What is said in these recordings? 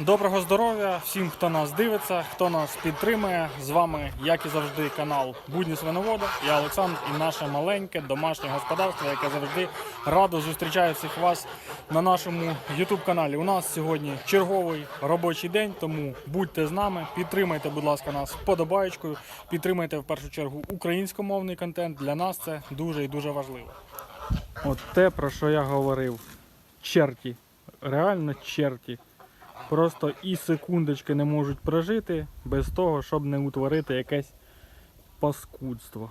Доброго здоров'я всім, хто нас дивиться, хто нас підтримує. З вами, як і завжди, канал Будні Свиновода. Я Олександр і наше маленьке домашнє господарство, яке завжди радо зустрічає всіх вас на нашому youtube каналі. У нас сьогодні черговий робочий день, тому будьте з нами, підтримайте, будь ласка, нас вподобаєчкою, підтримайте в першу чергу українськомовний контент. Для нас це дуже і дуже важливо. От те, про що я говорив. Черті. Реально черті. Просто і секундочки не можуть прожити без того, щоб не утворити якесь паскудство.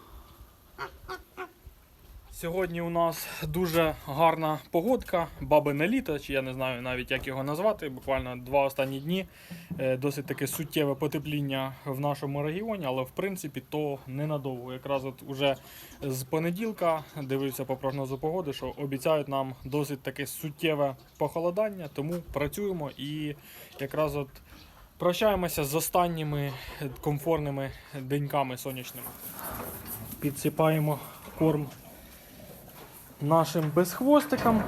Сьогодні у нас дуже гарна погодка, бабине літо, чи я не знаю навіть як його назвати. Буквально два останні дні. Е, Досить таке суттєве потепління в нашому регіоні, але в принципі то ненадовго. Якраз от уже з понеділка дивився по прогнозу погоди, що обіцяють нам досить таке суттєве похолодання, тому працюємо і якраз от прощаємося з останніми комфортними деньками сонячними. Підсипаємо корм нашим безхвостикам.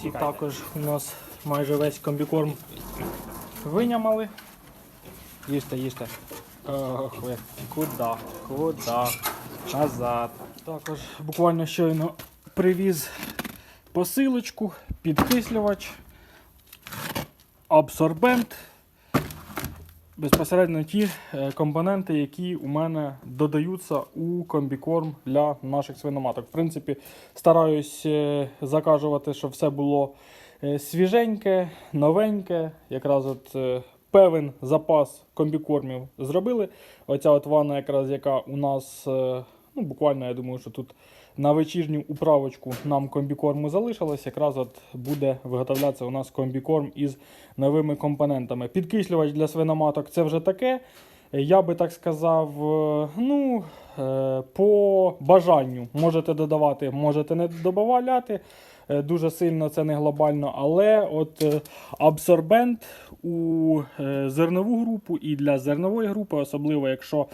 Ці також у нас майже весь комбікорм винямали. Їжте, їжте. Ох, ви. Куда? Куда? Назад. Також буквально щойно привіз посилочку, підкислювач, абсорбент. Безпосередньо ті е, компоненти, які у мене додаються у комбікорм для наших свиноматок. В принципі, стараюсь е, закажувати, щоб все було е, свіженьке, новеньке. Якраз от певен запас комбікормів зробили. Оця от ванна, якраз яка у нас, ну буквально, я думаю, що тут на вечірню управочку нам комбікорму залишилось. Якраз от буде виготовлятися у нас комбікорм із новими компонентами. Підкислювач для свиноматок це вже таке. Я би так сказав, е, ну, е, по бажанню можете додавати, можете не додавати. Е, Дуже сильно це не глобально, але от е, абсорбент у е, зернову групу і для зернової групи, особливо якщо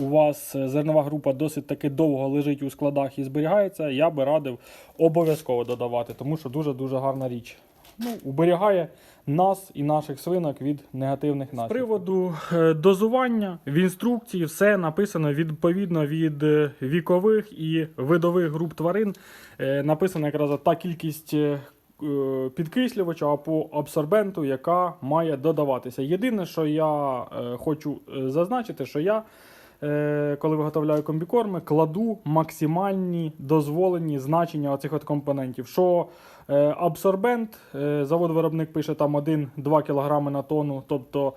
у вас зернова група досить таки довго лежить у складах і зберігається, я би радив обов'язково додавати, тому що дуже-дуже гарна річ. Ну, уберігає нас і наших свинок від негативних наслідків. З приводу е, дозування в інструкції все написано відповідно від е, вікових і видових груп тварин. Е, Написана якраз та кількість підкислювача або абсорбенту, яка має додаватися. Єдине, що я хочу зазначити, що я. Е, Коли виготовляю комбікорми, кладу максимальні дозволені значення оцих от компонентів. Що е, абсорбент, е, завод-виробник пише там 1-2 кг на тонну, тобто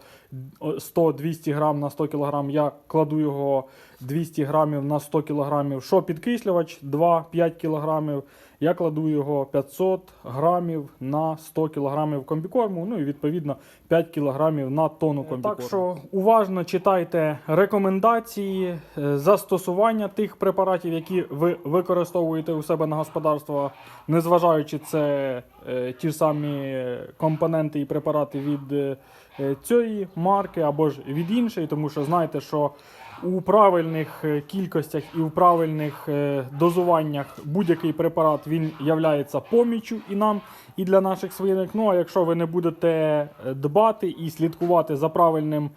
100-200 грам на 100 кг, я кладу його 200 грамів на 100 кг. Що підкислювач 2-5 кг, я кладу його 500 грамів на 100 кг комбікорму, ну і відповідно 5 кг на тонну комбікорму. Так що уважно читайте рекомендації, е, застосування тих препаратів, які ви використовуєте у себе на господарство, незважаючи це е, ті самі компоненти і препарати від е, цієї марки або ж від іншої, тому що знаєте, що у правильних е, кількостях і у правильних е, дозуваннях будь-який препарат він являється помічю і нам, і для наших свинок. Ну а якщо ви не будете е, дбати і слідкувати за правильним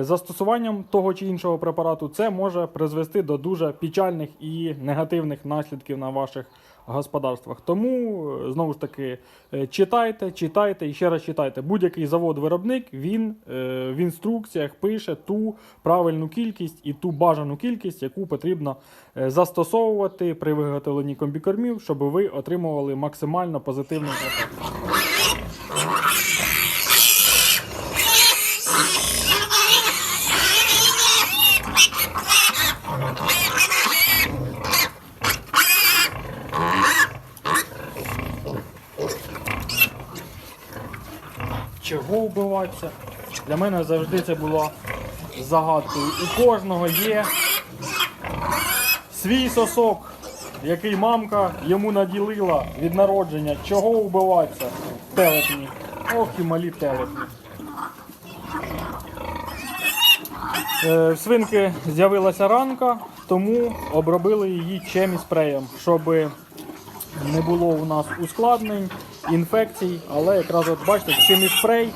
застосуванням того чи іншого препарату, це може призвести до дуже печальних і негативних наслідків на ваших господарствах. Тому е, знову ж таки е, читайте, читайте і ще раз читайте. Будь-який завод-виробник він е, в інструкціях пише ту правильну кількість і ту бажану кількість, яку потрібно застосовувати при виготовленні комбікормів, щоб ви отримували максимально позитивний ефект. Чого вбиватися. Для мене завжди це було загадкою. У кожного є свій сосок, який мамка йому наділила від народження. Чого вбиватися? Телепні. Ох і малі телепні. Е, В свинки з'явилася ранка, тому обробили її чим і спреєм, щоб не було у нас ускладнень інфекцій, але якраз от бачите, хіміспрей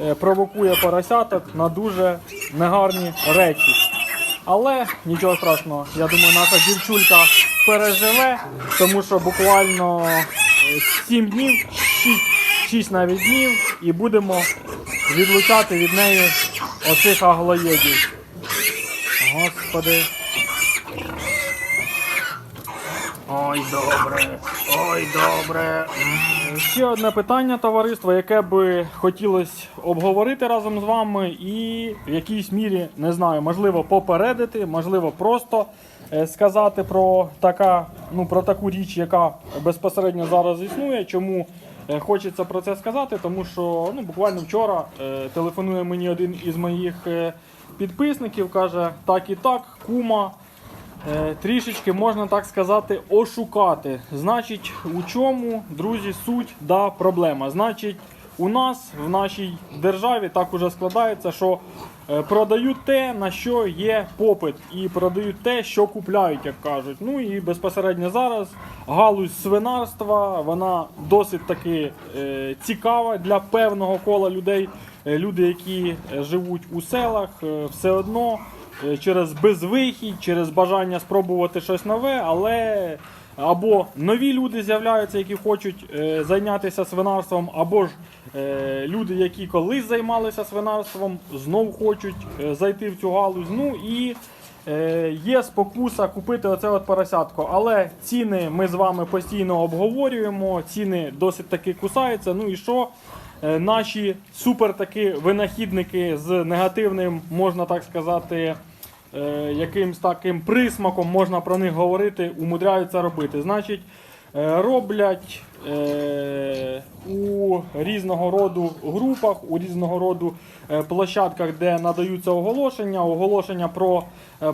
е, провокує поросяток на дуже негарні речі. Але нічого страшного, я думаю, наша дівчулька переживе, тому що буквально 7 днів, 6, 6 навіть днів, і будемо відлучати від неї оцих аглоєдів. Господи. Ой, добре, ой, добре. Ще одне питання, товариство, яке би хотілося обговорити разом з вами, і в якійсь мірі не знаю, можливо, попередити, можливо, просто е, сказати про така, ну, про таку річ, яка безпосередньо зараз існує. Чому е, хочеться про це сказати? Тому що ну, буквально вчора е, телефонує мені один із моїх підписників, каже, так і так, кума. Е, трішечки можна так сказати ошукати. Значить, у чому, друзі, суть да проблема. Значить, у нас в нашій державі так уже складається, що е, продають те, на що є попит, і продають те, що купляють, як кажуть. Ну і безпосередньо зараз галузь свинарства вона досить таки е, цікава для певного кола людей. Е, Люди, які е, живуть у селах, е, все одно через безвихідь, через бажання спробувати щось нове, але або нові люди з'являються, які хочуть зайнятися свинарством, або ж люди, які колись займалися свинарством, знов хочуть зайти в цю галузь. Ну і є спокуса купити оце от поросятко. Але ціни ми з вами постійно обговорюємо, ціни досить таки кусаються. Ну і що? Е, Наші супер таки винахідники з негативним, можна так сказати, е, якимсь таким присмаком, можна про них говорити, умудряються робити. Значить, е, роблять у різного роду групах, у різного роду площадках, де надаються оголошення, оголошення про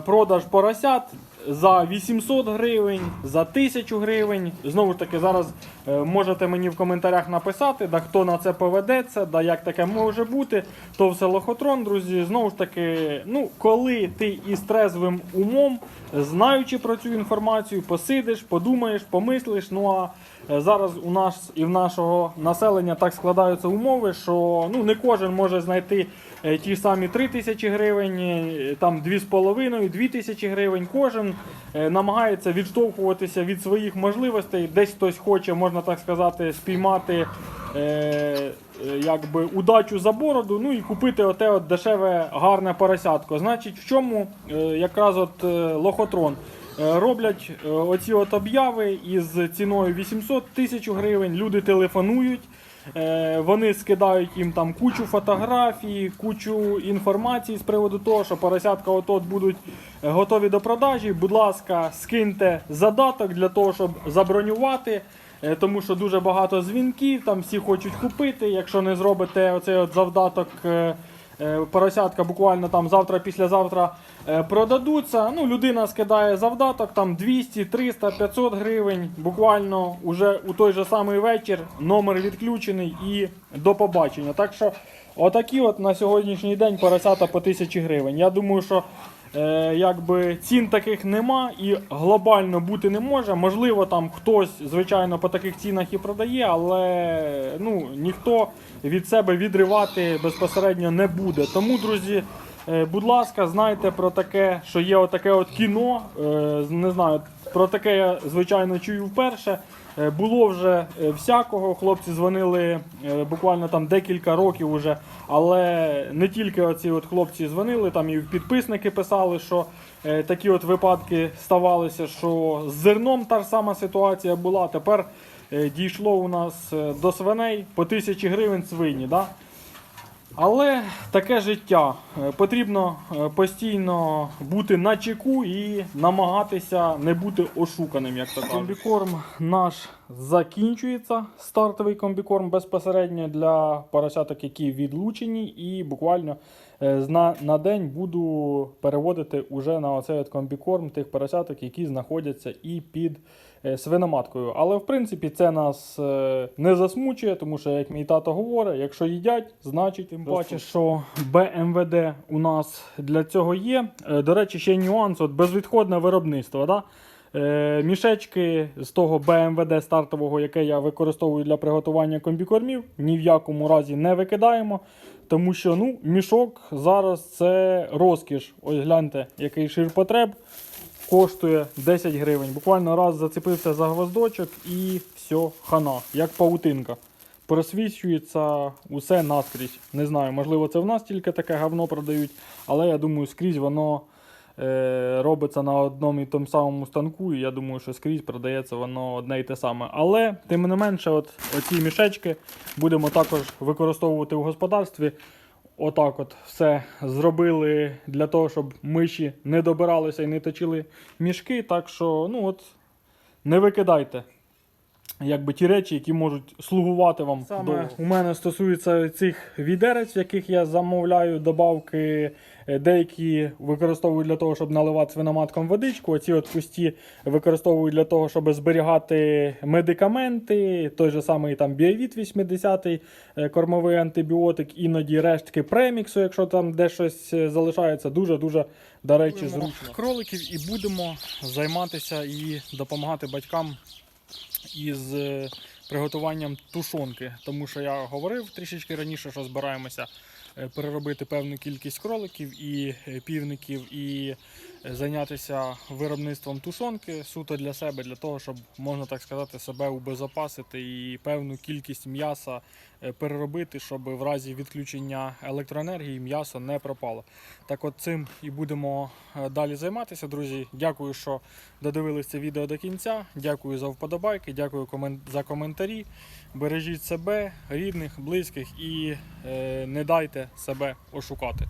продаж поросят за 800 гривень, за 1000 гривень. Знову ж таки, зараз е, можете мені в коментарях написати, да хто на це поведеться, да як таке може бути. То все лохотрон, друзі. Знову ж таки, ну коли ти із трезвим умом, знаючи про цю інформацію, посидиш, подумаєш, помислиш. Ну а е, зараз у нас і в нашого населення так складаються умови, що ну не кожен може знайти ті самі 3 тисячі гривень, е, там 2,5, 2 тисячі гривень. Кожен е, намагається відштовхуватися від своїх можливостей. Десь хтось хоче, можна так сказати, спіймати. Е, е, якби удачу за бороду, ну і купити оте от дешеве гарне поросятко. Значить, в чому е, якраз от е, лохотрон? Е, Роблять е, оці от обяви із ціною 800 тисяч гривень. Люди телефонують, е, вони скидають їм там кучу фотографій, кучу інформації з приводу того, що поросятка отот будуть е, готові до продажі. Будь ласка, скиньте задаток для того, щоб забронювати. Е, Тому що дуже багато дзвінків, там всі хочуть купити. Якщо не зробите оцей от завдаток е, е, поросятка, буквально там завтра, післязавтра е, продадуться. Ну, людина скидає завдаток, там 200, 300, 500 гривень. Буквально уже у той же самий вечір номер відключений і до побачення. Так що, отакі от на сьогоднішній день поросята по 1000 гривень. Я думаю, що Е, якби цін таких нема і глобально бути не може. Можливо, там хтось, звичайно, по таких цінах і продає, але ну, ніхто від себе відривати безпосередньо не буде. Тому, друзі, будь ласка, знайте про таке, що є отаке от кіно. Е, не знаю, про таке я звичайно чую вперше. Е, Було вже е, всякого. Хлопці дзвонили е, буквально там декілька років уже. Але не тільки оці от хлопці дзвонили, там і підписники писали, що е, такі от випадки ставалися, що з зерном та ж сама ситуація була. Тепер е, дійшло у нас е, до свиней по тисячі гривень свині. Да? Але таке життя. Е, Потрібно е, постійно бути на чеку і намагатися не бути ошуканим, як то кажуть. Комбікорм наш закінчується. Стартовий комбікорм безпосередньо для поросяток, які відлучені, і буквально е, на, на день буду переводити уже на оцей от комбікорм тих поросяток, які знаходяться і під е, свиноматкою. Але в принципі це нас е, не засмучує, тому що, як мій тато говорить, якщо їдять, значить тим паче, що БМВД у нас для цього є. До речі, ще нюанс: от безвідходне виробництво. Да? Е, мішечки з того БМВД стартового, яке я використовую для приготування комбікормів, ні в якому разі не викидаємо. Тому що ну, мішок зараз це розкіш. Ось гляньте, який ширпотреб коштує 10 гривень. Буквально раз зацепився за гвоздочок і все, хана, як паутинка. Просвічується усе наскрізь. Не знаю, можливо, це в нас тільки таке говно продають, але я думаю, скрізь воно робиться на одному і тому самому станку, і я думаю, що скрізь продається воно одне і те саме. Але, тим не менше, от оці мішечки будемо також використовувати в господарстві. Отак от все зробили для того, щоб миші не добиралися і не точили мішки. Так що, ну от, не викидайте. Якби ті речі, які можуть слугувати вам. Саме довго. у мене стосується цих відерець, в яких я замовляю добавки. Е, Деякі використовують для того, щоб наливати свиноматком водичку. Оці от пусті використовують для того, щоб зберігати медикаменти. Той же самий там біовіт 80 е, кормовий антибіотик, іноді рештки преміксу, якщо там де щось е, залишається, дуже-дуже до речі, зручно. Кроликів і будемо займатися і допомагати батькам із е, приготуванням тушонки. Тому що я говорив трішечки раніше, що збираємося е, переробити певну кількість кроликів і е, півників, і зайнятися виробництвом тушонки суто для себе, для того, щоб можна так сказати, себе убезопасити і певну кількість м'яса е, переробити, щоб в разі відключення електроенергії м'ясо не пропало. Так от цим і будемо е, далі займатися, друзі. Дякую, що додивились це відео до кінця. Дякую за вподобайки, дякую за коментарі. Бережіть себе, рідних, близьких і е, не дайте себе ошукати.